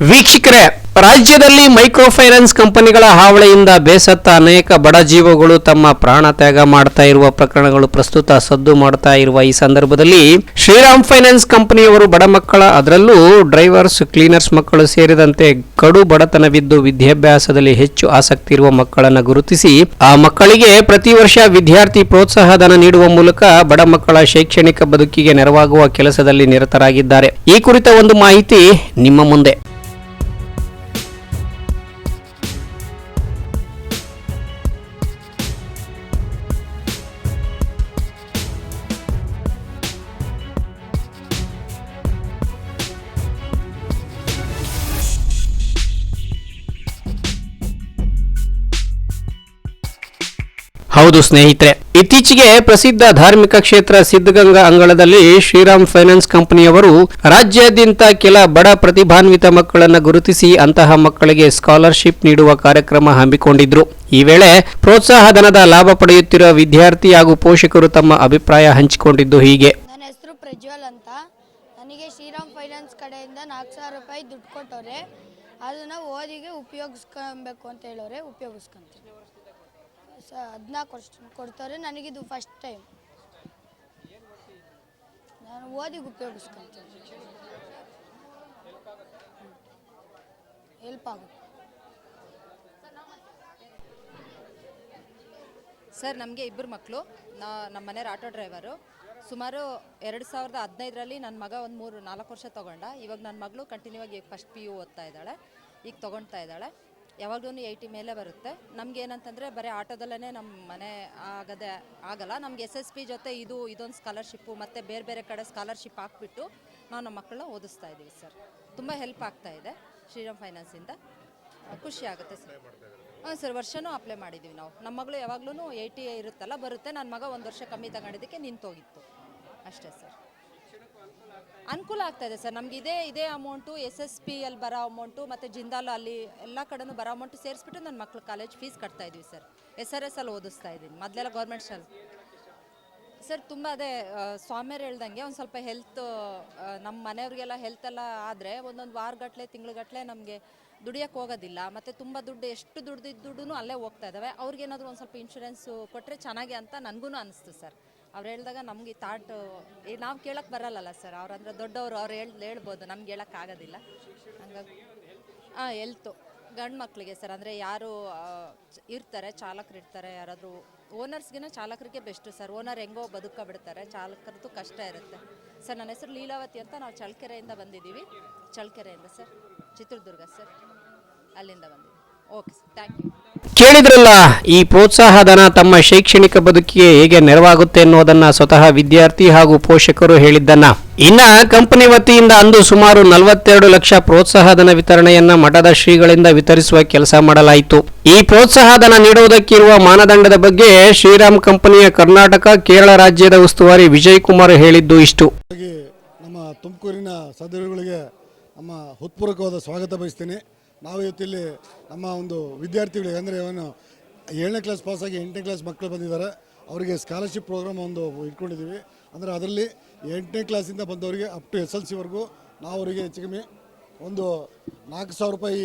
ವೀಕ್ಷಕರೇ, ರಾಜ್ಯದಲ್ಲಿ micro finance ಕಂಪನಿಗಳ ಹಾವಳಿಯಿಂದ ಬೇಸತ್ತ ಅನೇಕ ಬಡ ಜೀವಗಳು ತಮ್ಮ ಪ್ರಾಣ ತ್ಯಾಗ ಮಾಡ್ತಾ ಇರುವ ಪ್ರಕರಣಗಳು ಪ್ರಸ್ತುತ ಸದ್ದು ಮಾಡ್ತಾ ಇರುವ ಈ ಸಂದರ್ಭದಲ್ಲಿ ಶ್ರೀರಾಮ್ ಫೈನಾನ್ಸ್ ಕಂಪನಿಯವರು ಬಡ ಮಕ್ಕಳ, ಅದರಲ್ಲೂ ಡ್ರೈವರ್ಸ್, ಕ್ಲೀನರ್ಸ್ ಮಕ್ಕಳು ಸೇರಿದಂತೆ ಕಡು ಬಡತನವಿದ್ದು ವಿದ್ಯಾಭ್ಯಾಸದಲ್ಲಿ ಹೆಚ್ಚು ಆಸಕ್ತಿ ಇರುವ ಮಕ್ಕಳನ್ನು ಗುರುತಿಸಿ, ಆ ಮಕ್ಕಳಿಗೆ ಪ್ರತಿ ವರ್ಷ ವಿದ್ಯಾರ್ಥಿ ಪ್ರೋತ್ಸಾಹ ಧನ ನೀಡುವ ಮೂಲಕ ಬಡ ಮಕ್ಕಳ ಶೈಕ್ಷಣಿಕ ಬದುಕಿಗೆ ನೆರವಾಗುವ ಕೆಲಸದಲ್ಲಿ ನಿರತರಾಗಿದ್ದಾರೆ. ಈ ಕುರಿತ ಒಂದು ಮಾಹಿತಿ ನಿಮ್ಮ ಮುಂದೆ. ಹೌದು ಸ್ನೇಹಿತರೆ, ಇತ್ತೀಚೆಗೆ ಪ್ರಸಿದ್ಧ ಧಾರ್ಮಿಕ ಕ್ಷೇತ್ರ ಸಿದ್ಧಗಂಗಾ ಅಂಗಳದಲ್ಲಿ ಶ್ರೀರಾಮ್ ಫೈನಾನ್ಸ್ ಕಂಪನಿಯವರು ರಾಜ್ಯಾದ್ಯಂತ ಕೆಲ ಬಡ ಪ್ರತಿಭಾನ್ವಿತ ಮಕ್ಕಳನ್ನು ಗುರುತಿಸಿ ಅಂತಹ ಮಕ್ಕಳಿಗೆ ಸ್ಕಾಲರ್ಶಿಪ್ ನೀಡುವ ಕಾರ್ಯಕ್ರಮ ಹಮ್ಮಿಕೊಂಡಿದ್ರು. ಈ ವೇಳೆ ಪ್ರೋತ್ಸಾಹ ಧನದ ಲಾಭ ಪಡೆಯುತ್ತಿರುವ ವಿದ್ಯಾರ್ಥಿ ಹಾಗೂ ಪೋಷಕರು ತಮ್ಮ ಅಭಿಪ್ರಾಯ ಹಂಚಿಕೊಂಡಿದ್ದು ಹೀಗೆ. ನನ್ನ ಹೆಸರು ಪ್ರಜ್ವಲ್ ಅಂತ. ನನಗೆ ಶ್ರೀರಾಮ್ ಫೈನಾನ್ಸ್ ಕಡೆಯಿಂದ ನಾಲ್ಕು ಸಾವಿರ ರೂಪಾಯಿ ದುಡ್ಡು ಕೊಟ್ಟವ್ರೆ. ಅದನ್ನು ಓದಿಗೆ ಉಪಯೋಗಿಸ್ಕೊಬೇಕು ಅಂತ ಹೇಳೋರೆ, ಉಪಯೋಗಿಸ್ಕೊಂತೀನಿ. ಹದಿನಾಲ್ಕು ವರ್ಷ ಕೊಡ್ತಾರೆ. ನನಗಿದು ಫಸ್ಟ್ ಟೈಮ್ ನಾನು ಓದಿಗೆ ಉಪಯೋಗಿಸ್ಕೊಂತೀನಿ. ಹೆಲ್ಪ್ ಆಗುತ್ತೆ. ಸರ್, ನಮಗೆ ಇಬ್ಬರು ಮಕ್ಕಳು ನಾ ನಮ್ಮ ಮನೆಯವ್ರು ಆಟೋ ಡ್ರೈವರು. ಸುಮಾರು ಎರಡು ಸಾವಿರದ ಹದಿನೈದರಲ್ಲಿ ನನ್ನ ಮಗ ಒಂದು ಮೂರು ನಾಲ್ಕು ವರ್ಷ ತೊಗೊಂಡ. ಇವಾಗ ನನ್ನ ಮಗಳು ಕಂಟಿನ್ಯೂ ಆಗಿ ಫಸ್ಟ್ ಪಿ ಯು ಓದ್ತಾ ಇದ್ದಾಳೆ. ಈಗ ತೊಗೊಳ್ತಾ ಇದ್ದಾಳೆ. ಯಾವಾಗಲೂ ಏಯ್ಟಿ ಮೇಲೆ ಬರುತ್ತೆ. ನಮ್ಗೆ ಏನಂತಂದರೆ ಬರೀ ಆಟೋದಲ್ಲೇ ನಮ್ಮ ಮನೆ ಆಗದೆ ಆಗಲ್ಲ. ನಮ್ಗೆ ಎಸ್ ಎಸ್ ಪಿ ಜೊತೆ ಇದು, ಇದೊಂದು ಸ್ಕಾಲರ್ಶಿಪ್ಪು ಮತ್ತು ಬೇರೆ ಬೇರೆ ಕಡೆ ಸ್ಕಾಲರ್ಶಿಪ್ ಹಾಕ್ಬಿಟ್ಟು ನಾವು ನಮ್ಮ ಮಕ್ಕಳನ್ನ ಓದಿಸ್ತಾ ಇದ್ದೀವಿ ಸರ್. ತುಂಬ ಹೆಲ್ಪ್ ಆಗ್ತಾ ಇದೆ ಶ್ರೀರಾಮ್ ಫೈನಾನ್ಸಿಂದ ಖುಷಿ ಆಗುತ್ತೆ ಸರ್. ಹಾಂ ಸರ್, ವರ್ಷನೂ ಅಪ್ಲೈ ಮಾಡಿದ್ದೀವಿ ನಾವು. ನಮ್ಮ ಮಗಳು ಯಾವಾಗ್ಲೂ ಏಯ್ಟಿ ಇರುತ್ತಲ್ಲ, ಬರುತ್ತೆ. ನನ್ನ ಮಗ ಒಂದು ವರ್ಷ ಕಮ್ಮಿ ತಗೊಂಡಿದ್ದಕ್ಕೆ ನಿಂತೋಗಿತ್ತು. ಅಷ್ಟೇ ಸರ್. ಅನುಕೂಲ ಆಗ್ತಾ ಇದೆ ಸರ್. ನಮ್ಗೆ ಇದೇ ಇದೇ ಅಮೌಂಟು ಎಸ್ ಎಸ್ ಪಿ ಅಲ್ಲಿ ಬರೋ ಅಮೌಂಟು ಮತ್ತು ಜಿಂದಾಲ್ ಅಲ್ಲಿ ಎಲ್ಲ ಕಡೆನೂ ಬರೋ ಅಮೌಂಟು ಸೇರಿಸ್ಬಿಟ್ಟು ನನ್ನ ಮಕ್ಳು ಕಾಲೇಜ್ ಫೀಸ್ ಕಟ್ತಾ ಇದ್ದೀವಿ ಸರ್. ಎಸ್ ಆರ್ ಎಸ್ ಅಲ್ಲಿ ಓದಿಸ್ತಾ ಇದ್ದೀನಿ ಮೊದಲೆಲ್ಲ ಗೌರ್ಮೆಂಟ್ ಶಾಲೆ. ಸರ್, ತುಂಬ ಅದೇ ಸ್ವಾಮ್ಯರು ಹೇಳ್ದಂಗೆ ಒಂದು ಸ್ವಲ್ಪ ಹೆಲ್ತ್ ನಮ್ಮ ಮನೆಯವ್ರಿಗೆಲ್ಲ ಹೆಲ್ತ್ ಎಲ್ಲ ಆದರೆ ಒಂದೊಂದು ವಾರಗಟ್ಲೆ, ತಿಂಗ್ಳುಗಟ್ಲೆ ನಮಗೆ ದುಡಿಯೋಕ್ಕೆ ಹೋಗೋದಿಲ್ಲ. ಮತ್ತು ತುಂಬ ದುಡ್ಡು, ಎಷ್ಟು ದುಡ್ದಿದ್ದ ದುಡ್ಡು ಅಲ್ಲೇ ಹೋಗ್ತಾ ಇದ್ದಾವೆ ಅವ್ರಿಗೇನಾದರೂ ಒಂದು ಸ್ವಲ್ಪ ಇನ್ಶೂರೆನ್ಸು ಕೊಟ್ಟರೆ ಚೆನ್ನಾಗಿ ಅಂತ ನನಗೂ ಅನಿಸ್ತು ಸರ್. ಅವ್ರು ಹೇಳಿದಾಗ ನಮಗೆ ಈ ಥಾಟ್ ನಾವು ಕೇಳಕ್ಕೆ ಬರಲ್ಲಲ್ಲ ಸರ್ ಅವ್ರಂದ್ರೆ ದೊಡ್ಡವರು, ಅವ್ರು ಹೇಳ್, ಹೇಳ್ಬೋದು. ನಮ್ಗೆ ಹೇಳೋಕ್ಕಾಗೋದಿಲ್ಲ ಹಂಗಾಗಿ ಹಾಂ ಎಲ್ತು ಗಂಡು ಮಕ್ಕಳಿಗೆ ಸರ್ ಅಂದರೆ ಯಾರು ಇರ್ತಾರೆ, ಚಾಲಕರು ಇರ್ತಾರೆ, ಯಾರಾದರೂ ಓನರ್ಸ್ಗಿನ ಚಾಲಕರಿಗೆ ಬೆಸ್ಟು ಸರ್ ಓನರ್ ಹೆಂಗೋ ಬದುಕ ಬಿಡ್ತಾರೆ ಚಾಲಕರದ್ದು ಕಷ್ಟ ಇರುತ್ತೆ. ಸರ್ ನನ್ನ ಹೆಸರು ಲೀಲಾವತಿ ಅಂತ ನಾವು ಚಳ್ಳಕೆರೆಯಿಂದ ಬಂದಿದ್ದೀವಿ. ಚಳ್ಳಕೆರೆಯಿಂದ ಸರ್ ಚಿತ್ರದುರ್ಗ ಸರ್ ಅಲ್ಲಿಂದ ಬಂದಿದ್ದೀವಿ. ಓಕೆ ಸರ್ ಥ್ಯಾಂಕ್ ಯು ಕೇಳಿದ್ರಲ್ಲ, ಈ ಪ್ರೋತ್ಸಾಹ ಧನ ತಮ್ಮ ಶೈಕ್ಷಣಿಕ ಬದುಕಿಗೆ ಹೇಗೆ ನೆರವಾಗುತ್ತೆ ಅನ್ನೋದನ್ನ ಸ್ವತಃ ವಿದ್ಯಾರ್ಥಿ ಹಾಗೂ ಪೋಷಕರು ಹೇಳಿದ್ದನ್ನ. ಇನ್ನ ಕಂಪನಿ ವತಿಯಿಂದ ಅಂದು ಸುಮಾರು ನಲವತ್ತೆರಡು ಲಕ್ಷ ಪ್ರೋತ್ಸಾಹ ಧನ ವಿತರಣೆಯನ್ನ ಮಠದ ಶ್ರೀಗಳಿಂದ ವಿತರಿಸುವ ಕೆಲಸ ಮಾಡಲಾಯಿತು. ಈ ಪ್ರೋತ್ಸಾಹ ಧನ ನೀಡುವುದಕ್ಕಿರುವ ಮಾನದಂಡದ ಬಗ್ಗೆ ಶ್ರೀರಾಮ್ ಕಂಪನಿಯ ಕರ್ನಾಟಕ, ಕೇರಳ ರಾಜ್ಯದ ಉಸ್ತುವಾರಿ ವಿಜಯ್ ಕುಮಾರ್ ಹೇಳಿದ್ದು ಇಷ್ಟು. ನಮ್ಮ ತುಮಕೂರಿನ ಸದಸ್ಯರುಗಳಿಗೆ ನಮ್ಮ ಹೃತ್ಪೂರ್ವಕವಾದ ಸ್ವಾಗತ ಬಯಸ್ತೀನಿ. ನಾವು ಇವತ್ತಿಲ್ಲಿ ನಮ್ಮ ಒಂದು ವಿದ್ಯಾರ್ಥಿಗಳಿಗೆ ಅಂದರೆ ಏನು ಏಳನೇ ಕ್ಲಾಸ್ ಪಾಸಾಗಿ ಎಂಟನೇ ಕ್ಲಾಸ್ ಮಕ್ಕಳು ಬಂದಿದ್ದಾರೆ. ಅವರಿಗೆ ಸ್ಕಾಲರ್ಶಿಪ್ ಪ್ರೋಗ್ರಾಮ್ ಒಂದು ಇಟ್ಕೊಂಡಿದ್ದೀವಿ. ಅಂದರೆ ಅದರಲ್ಲಿ ಎಂಟನೇ ಕ್ಲಾಸಿಂದ ಬಂದವರಿಗೆ ಅಪ್ ಟು ಎಸ್ ಎಲ್ ಸಿವರೆಗೂ ನಾವು ಅವರಿಗೆ ಹೆಚ್ಚು ಕಮ್ಮಿ ಒಂದು ನಾಲ್ಕು ಸಾವಿರ ರೂಪಾಯಿ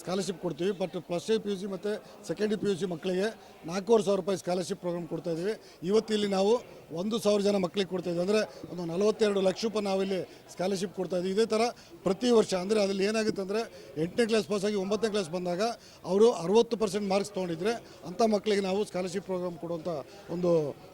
ಸ್ಕಾಲರ್ಶಿಪ್ ಕೊಡ್ತೀವಿ but plus P U C ಮತ್ತು ಸೆಕೆಂಡ್ ಪಿ ಯು ಸಿ ಮಕ್ಕಳಿಗೆ ನಾಲ್ಕೂವರೆ ಸಾವಿರ ರೂಪಾಯಿ ಸ್ಕಾಲರ್ಶಿಪ್ ಪ್ರೋಗ್ರಾಮ್ ಕೊಡ್ತಾ ಇದ್ದೀವಿ. ಇವತ್ತು ಇಲ್ಲಿ ನಾವು ಒಂದು ಸಾವಿರ ಜನ ಮಕ್ಕಳಿಗೆ ಕೊಡ್ತಾ ಇದ್ದೀವಿ. ಅಂದರೆ ಒಂದು ನಲವತ್ತೆರಡು ಲಕ್ಷ ರೂಪಾಯಿ ನಾವಿಲ್ಲಿ ಸ್ಕಾಲರ್ಶಿಪ್ ಕೊಡ್ತಾ ಇದ್ದೀವಿ. ಇದೇ ಥರ ಪ್ರತಿ ವರ್ಷ, ಅಂದರೆ ಅದರಲ್ಲಿ ಏನಾಗುತ್ತೆ ಅಂದರೆ ಎಂಟನೇ ಕ್ಲಾಸ್ ಪಾಸಾಗಿ ಒಂಬತ್ತನೇ ಕ್ಲಾಸ್ ಬಂದಾಗ ಅವರು ಅರುವತ್ತು ಪರ್ಸೆಂಟ್ ಮಾರ್ಕ್ಸ್ ತೊಗೊಂಡಿದ್ರೆ ಅಂಥ ಮಕ್ಕಳಿಗೆ ನಾವು ಸ್ಕಾಲರ್ಶಿಪ್ ಪ್ರೋಗ್ರಾಮ್ ಕೊಡುವಂಥ ಒಂದು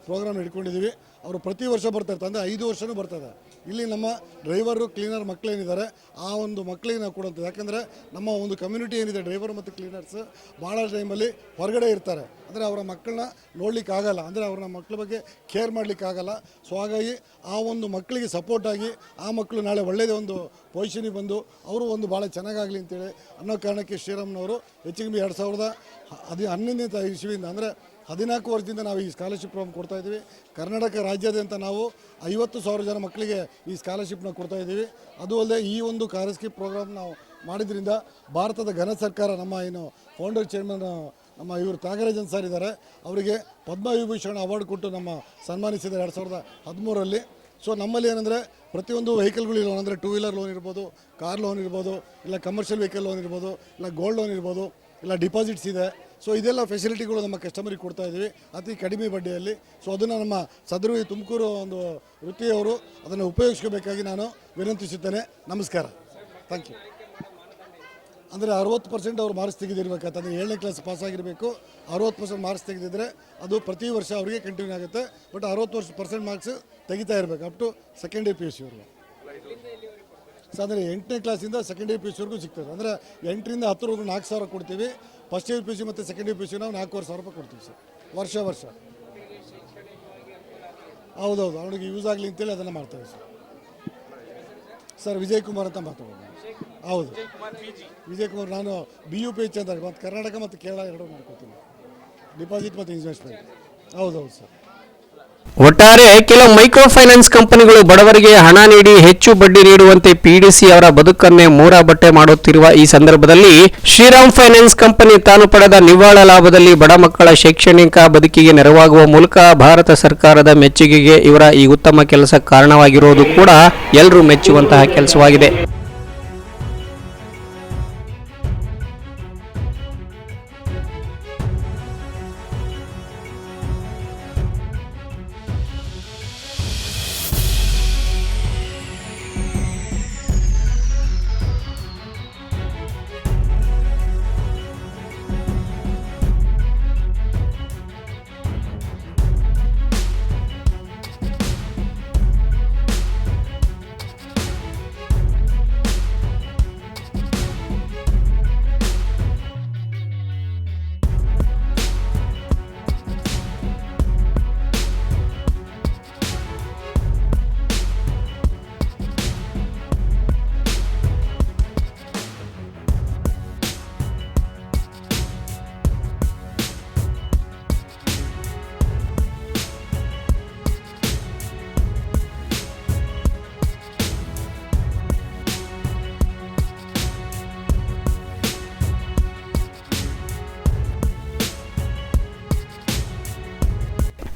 ಪ್ರೋಗ್ರಾಮ್ ಇಟ್ಕೊಂಡಿದ್ದೀವಿ ಅವರು ಪ್ರತಿ ವರ್ಷ ಬರ್ತಾ ಇರ್ತಾರೆ. ಅಂದರೆ ಐದು ವರ್ಷವೂ ಬರ್ತದೆ ಇಲ್ಲಿ ನಮ್ಮ ಡ್ರೈವರು ಕ್ಲೀನರ್ ಮಕ್ಕಳೇನಿದ್ದಾರೆ, ಆ ಒಂದು ಮಕ್ಕಳಿಗೆ ನಾವು ಕೊಡುವಂಥದ್ದು. ಯಾಕಂದರೆ ನಮ್ಮ ಒಂದು ಕಮ್ಯುನಿಟಿ ಏನಿದೆ ಡ್ರೈವರ್ ಮತ್ತು ಕ್ಲೀನರ್ಸ್ ಭಾಳ ಟೈಮಲ್ಲಿ ಹೊರಗಡೆ ಇರ್ತಾರೆ. ಅಂದರೆ ಅವರ ಮಕ್ಕಳನ್ನ ನೋಡ್ಲಿಕ್ಕೆ ಆಗಲ್ಲ. ಅಂದರೆ ಅವ್ರ ಮಕ್ಕಳ ಬಗ್ಗೆ ಕೇರ್ ಮಾಡಲಿಕ್ಕೆ ಆಗಲ್ಲ. ಸೊ ಹಾಗಾಗಿ ಆ ಒಂದು ಮಕ್ಕಳಿಗೆ ಸಪೋರ್ಟ್ ಆಗಿ ಆ ಮಕ್ಕಳು ನಾಳೆ ಒಳ್ಳೆಯದೇ ಒಂದು ಪೊಸಿಷನಿಗೆ ಬಂದು ಅವರು ಒಂದು ಭಾಳ ಚೆನ್ನಾಗಾಗಲಿ ಅಂತೇಳಿ ಅನ್ನೋ ಕಾರಣಕ್ಕೆ ಶ್ರೀರಾಮ್ನವರು ಹೆಚ್ಚಿಗೆ ಎರಡು ಸಾವಿರದ ಹದಿ ಹನ್ನೊಂದನೇ ಇಸ್ವಿಯಿಂದ ಅಂದರೆ ಹದಿನಾಲ್ಕು ವರ್ಷದಿಂದ ನಾವು ಈ ಸ್ಕಾಲರ್ಶಿಪ್ ಪ್ರೋಗ್ರಾಮ್ ಕೊಡ್ತಾ ಇದ್ದೀವಿ. ಕರ್ನಾಟಕ ರಾಜ್ಯಾದ್ಯಂತ ನಾವು ಐವತ್ತು ಸಾವಿರ ಜನ ಮಕ್ಕಳಿಗೆ ಈ ಸ್ಕಾಲರ್ಶಿಪ್ನ ಕೊಡ್ತಾ ಇದ್ದೀವಿ. ಅದು ಅಲ್ಲದೆ ಈ ಒಂದು ಸ್ಕಾಲರ್ಶಿಪ್ ಪ್ರೋಗ್ರಾಮ್ ನಾವು ಮಾಡಿದ್ರಿಂದ ಭಾರತದ ಘನ ಸರ್ಕಾರ ನಮ್ಮ ಏನು ಫೌಂಡರ್ ಚೇರ್ಮನ್ ನಮ್ಮ ಇವರು ತ್ಯಾಗರಾಜನ್ ಸರ್ ಇದ್ದಾರೆ. ಅವರಿಗೆ ಪದ್ಮವಿಭೂಷಣ ಅವಾರ್ಡ್ ಕೊಟ್ಟು ನಮ್ಮ ಸನ್ಮಾನಿಸಿದ್ದಾರೆ ಎರಡು ಸಾವಿರದ ಹದಿಮೂರಲ್ಲಿ ಸೊ ನಮ್ಮಲ್ಲಿ ಏನಂದರೆ ಪ್ರತಿಯೊಂದು ವೆಹಿಕಲ್ಗಳು ಲೋನ್ ಅಂದರೆ ಟೂ ವೀಲರ್ ಲೋನ್ ಇರ್ಬೋದು ಕಾರ್ ಲೋನ್ ಇರ್ಬೋದು, ಇಲ್ಲ ಕಮರ್ಷಿಯಲ್ ವೆಹಿಕಲ್ ಲೋನ್ ಇರ್ಬೋದು, ಇಲ್ಲ ಗೋಲ್ಡ್ ಲೋನ್ ಇರ್ಬೋದು, ಇಲ್ಲ ಡಿಪಾಸಿಟ್ಸ್ ಇದೆ. ಸೊ ಇದೆಲ್ಲ ಫೆಸಿಲಿಟಿಗಳು ನಮ್ಮ ಕಸ್ಟಮರಿಗೆ ಕೊಡ್ತಾ ಇದ್ದೀವಿ. ಅತಿ ಕಡಿಮೆ ಬಡ್ಡಿಯಲ್ಲಿ. ಸೊ ಅದನ್ನು ನಮ್ಮ ಸದೃವಿ ತುಮಕೂರು ಒಂದು ವೃತ್ತಿಯವರು ಅದನ್ನು ಉಪಯೋಗಿಸ್ಕೋಬೇಕಾಗಿ ನಾನು ವಿನಂತಿಸುತ್ತೇನೆ. ನಮಸ್ಕಾರ. ಥ್ಯಾಂಕ್ ಯು ಅಂದರೆ ಅರವತ್ತು ಪರ್ಸೆಂಟ್ ಅವ್ರು ಮಾರ್ಕ್ಸ್ ತೆಗೆದಿರ್ಬೇಕಂತಂದರೆ ಏಳನೇ ಕ್ಲಾಸ್ ಪಾಸ್ ಆಗಿರಬೇಕು. ಅರವತ್ತು ಪರ್ಸೆಂಟ್ ಮಾರ್ಕ್ಸ್ ತೆಗೆದಿದ್ರೆ ಅದು ಪ್ರತಿ ವರ್ಷ ಅವರಿಗೆ ಕಂಟಿನ್ಯೂ ಆಗುತ್ತೆ. ಬಟ್ ಅರವತ್ತು ವರ್ಷ ಪರ್ಸೆಂಟ್ ಮಾರ್ಕ್ಸ್ ತೆಗಿತಾ ಇರಬೇಕು up to second year P U ಸಿವರೆಗೂ so ಅಂದರೆ ಎಂಟನೇ ಕ್ಲಾಸಿಂದ ಸೆಕೆಂಡ್ ಇಯರ್ ಪಿ ಯು ಸಿವರೆಗೂ ಸಿಗ್ತದೆ. ಅಂದರೆ ಎಂಟರಿಂದ ಹತ್ತರವರೆಗೂ ನಾಲ್ಕು ಸಾವಿರ ಕೊಡ್ತೀವಿ. First year P U C ಮತ್ತು ಸೆಕೆಂಡ್ ಇಯರ್ ಪಿ ಯು ನಾವು ನಾಲ್ಕೂವರೆ ಸಾವಿರ ರೂಪಾಯಿ ಕೊಡ್ತೀವಿ ಸರ್. ವರ್ಷ ವರ್ಷ. ಹೌದೌದು, ಅವನಿಗೆ ಯೂಸ್ ಆಗಲಿ ಅಂತೇಳಿ ಅದನ್ನು ಮಾಡ್ತೇವೆ ಸರ್. ಸರ್, ವಿಜಯ್ ಕುಮಾರ್ ಅಂತ ಮಾತಾಡೋದು ಹೌದು. ವಿಜಯ್ ಕುಮಾರ್, ನಾನು ಬಿ ಯು ಪಿ ಎಚ್ ಅಂತ ಮತ್ತು ಕರ್ನಾಟಕ ಮತ್ತು ಕೇರಳ ಎರಡೂ ಮಾಡ್ಕೊತೀನಿ. ಡಿಪಾಸಿಟ್ ಮತ್ತು ಇನ್ವೆಸ್ಟ್ಮೆಂಟ್ ಹೌದೌದು ಸರ್. ಒಟ್ಟಾರೆ ಕೆಲವು ಮೈಕ್ರೋ ಫೈನಾನ್ಸ್ ಕಂಪನಿಗಳು ಬಡವರಿಗೆ ಹಣ ನೀಡಿ ಹೆಚ್ಚು ಬಡ್ಡಿ ನೀಡುವಂತೆ ಪಿಡಿಸಿ ಅವರ ಬದುಕನ್ನೇ ಮೂರ ಬಟ್ಟೆ ಮಾಡುತ್ತಿರುವ ಈ ಸಂದರ್ಭದಲ್ಲಿ ಶ್ರೀರಾಮ್ ಫೈನಾನ್ಸ್ ಕಂಪನಿ ತಾನು ಪಡೆದ ನಿವ್ವಳ ಲಾಭದಲ್ಲಿ ಬಡ ಮಕ್ಕಳ ಶೈಕ್ಷಣಿಕ ಬದುಕಿಗೆ ನೆರವಾಗುವ ಮೂಲಕ ಭಾರತ ಸರ್ಕಾರದ ಮೆಚ್ಚುಗೆಗೆ ಇವರ ಈ ಉತ್ತಮ ಕೆಲಸ ಕಾರಣವಾಗಿರುವುದು ಕೂಡ ಎಲ್ಲರೂ ಮೆಚ್ಚುವಂತಹ ಕೆಲಸವಾಗಿದೆ.